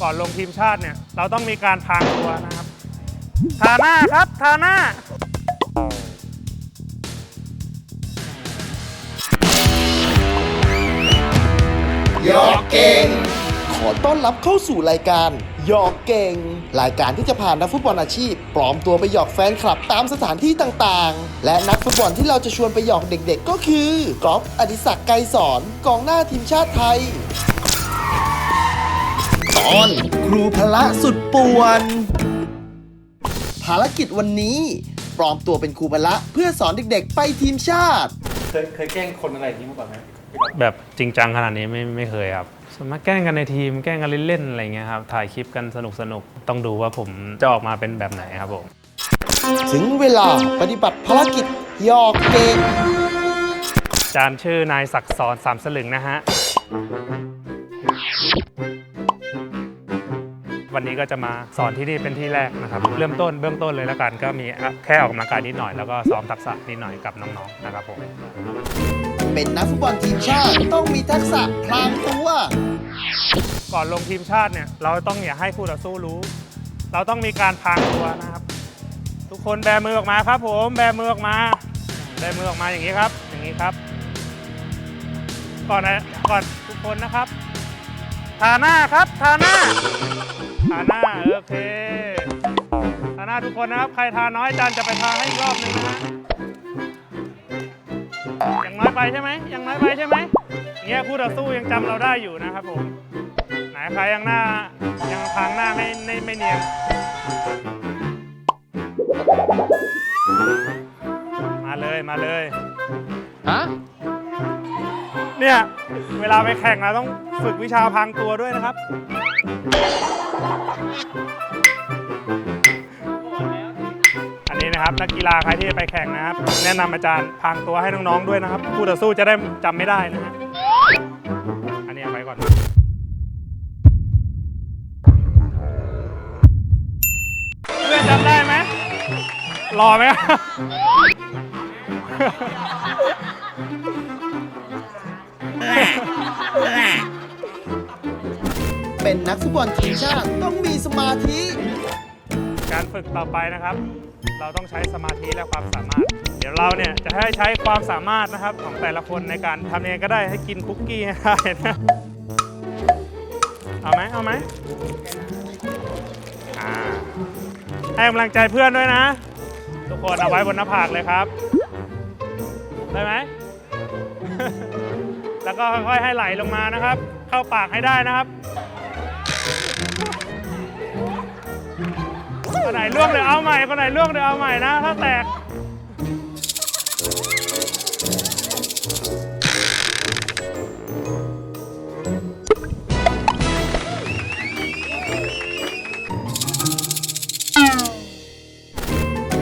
ก่อนลงทีมชาติเนี่ย เราต้องมีการพรางตัวนะครับ ทาหน้าครับทาหน้าหยอกเก่ง ขอต้อนรับเข้าสู่รายการหยอกเก่ง รายการที่จะพานักฟุตบอลอาชีพ ปลอมตัวไปหยอกแฟนคลับตามสถานที่ต่างๆ และนักฟุตบอลที่เราจะชวนไปหยอกเด็กๆ ก็คือกอล์ฟอดิศักดิ์ไกรสอนกองหน้าทีมชาติไทย อนครูพละสุดป่วน ภารกิจวันนี้ ปลอมตัวเป็นครูพละเพื่อสอนเด็กๆ ไปทีมชาติ เคยเคยแกล้งคนอะไรอย่างนี้มาก่อนไหมแบบจริงจังขนาดนี้ไม่ไม่เคยครับส่วนมากแกล้งกันในทีมแกล้งกันเล่นๆอะไรเงี้ยครับถ่ายคลิปกันสนุกสนุกๆต้องดูว่าผมจะออกมาเป็นแบบไหนครับผมถึงเวลาปฏิบัติภารกิจหยอกเก่งอาจารย์ชื่อนายศักดิ์สอนสามสลึงนะฮะ วันนี้ก็จะมาสอนที่นี่เป็นที่แรกนะครับ เริ่มต้นเบื้องต้นเลยแล้วกัน ก็มีแค่ออกกำลังกายนิดหน่อยแล้วก็ซ้อมทักษะนิดหน่อยกับน้องๆนะครับผมเป็นนักฟุตบอลทีมชาติต้องมีทักษะพลางตัวก่อนลงทีมชาติเนี่ยเราต้องอย่าให้คู่ต่อสู้รู้ เราต้องมีการพรางตัวนะครับ ทุกคนแบมือออกมาครับ ผมแบมือออกมาแบมือออกมาอย่างนี้ครับ อย่างนี้ครับ ก่อนนะก่อนทุกคนนะครับทาหน้าครับทาหน้าทาหน้าโอ เคทาหน้าทุกคนนะครับ ใครทาน้อยจารย์จะไปทาให้อีกรอบหนึงนะฮะยังน้อยไปใช่ไหมยังน้อยไปใช่ไหมเงี้ยคู่ต่อสู้ยังจำเราได้อยู่นะครับผม ไหนใครยังหน้ายังพรางหน้าไม่ไม่ไม่เนียนมาเลยมาเลย วลาไปแข่งเราต้องฝึกวิชาพรางตัวด้วยนะครับ อันนี้นะครับนักกีฬาใครที่จะไปแข่งนะครับ แนะนำอาจารย์พรางตัวให้น้องๆด้วยนะครับคู่ต่อสู้จะได้จำไม่ได้นะฮะอันนี้เอาไว้ก่อนเพื่อนจำได้ไหมรอไหมครับ เป็นนักฟุตบอลทีมชาติต้องมีสมาธิ การฝึกต่อไปนะครับ เราต้องใช้สมาธิและความสามารถ เดี๋ยวเราเนี่ยจะให้ใช้ความสามารถนะครับของแต่ละคนในการทำยังไงก็ได้ให้กินคุกกี้ให้ได้นะเอาไหมเอาไหมอ่าให้กำลังใจเพื่อนด้วยนะ ทุกคนเอาไว้บนหน้าผากเลยครับ ได้ไหม แล้วก็ค่อยๆให้ไหลลงมานะครับ เข้าปากให้ได้นะครับ คนไหนล่วงเดี๋ยวเอาใหม่คนไหนล่วงเดี๋ยวเอาใหม่นะ ถ้าแตก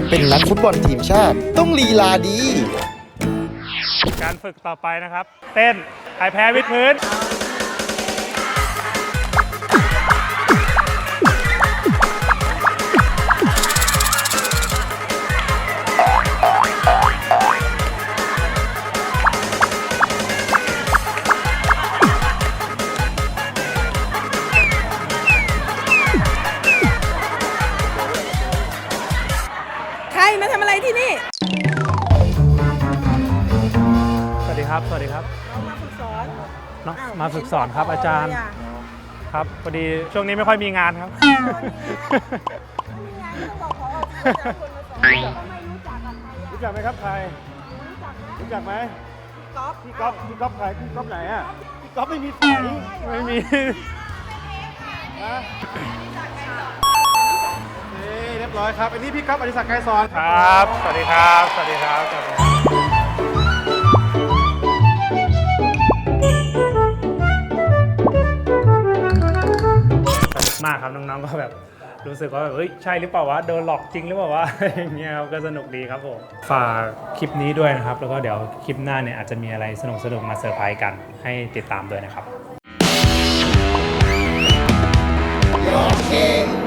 เป็นนักฟุตบอลทีมชาติ ต้องลีลาดี การฝึกต่อไปนะครับ เต้นใครแพ้วิดพื้น ทำอะไรที่นี่ สวัสดีครับ สวัสดีครับเรามาฝึกสอนเนาะอ้วมาฝึกสอนครับอาจารย์ไม่เห็นบกเลยอะครับพอดีช่วงนี้ไม่ค่อยมีงานครับไม่มีงานต้องบอกพอจะเอาคนมาสอนแต่ก็ไม่รู้จักกับใครรู้จักไหมครับใครอะรู้จักนะรู้จักไหมก๊อฟพี่ก๊อฟพี่ก๊อฟใครพี่ก๊อฟไหนอะพี่ก๊อฟไม่มีไฟไม่มีเรียบร้อยครับ อันนี้พี่ก๊อฟอดิศักดิ์ไกรสอนครับ สวัสดีครับ สวัสดีครับ สนุกมากครับน้องๆ ก็แบบรู้สึกว่าแบบเฮ้ยใช่หรือเปล่าวะโดนหลอกจริงหรือเปล่าวะ อย่างเงี้ยครับก็สนุกดีครับผมฝากคลิปนี้ด้วยนะครับ แล้วก็เดี๋ยวคลิปหน้าเนี่ยอาจจะมีอะไรสนุกๆมาเซอร์ไพรส์กันให้ติดตามด้วยนะครับหยอกเก่ง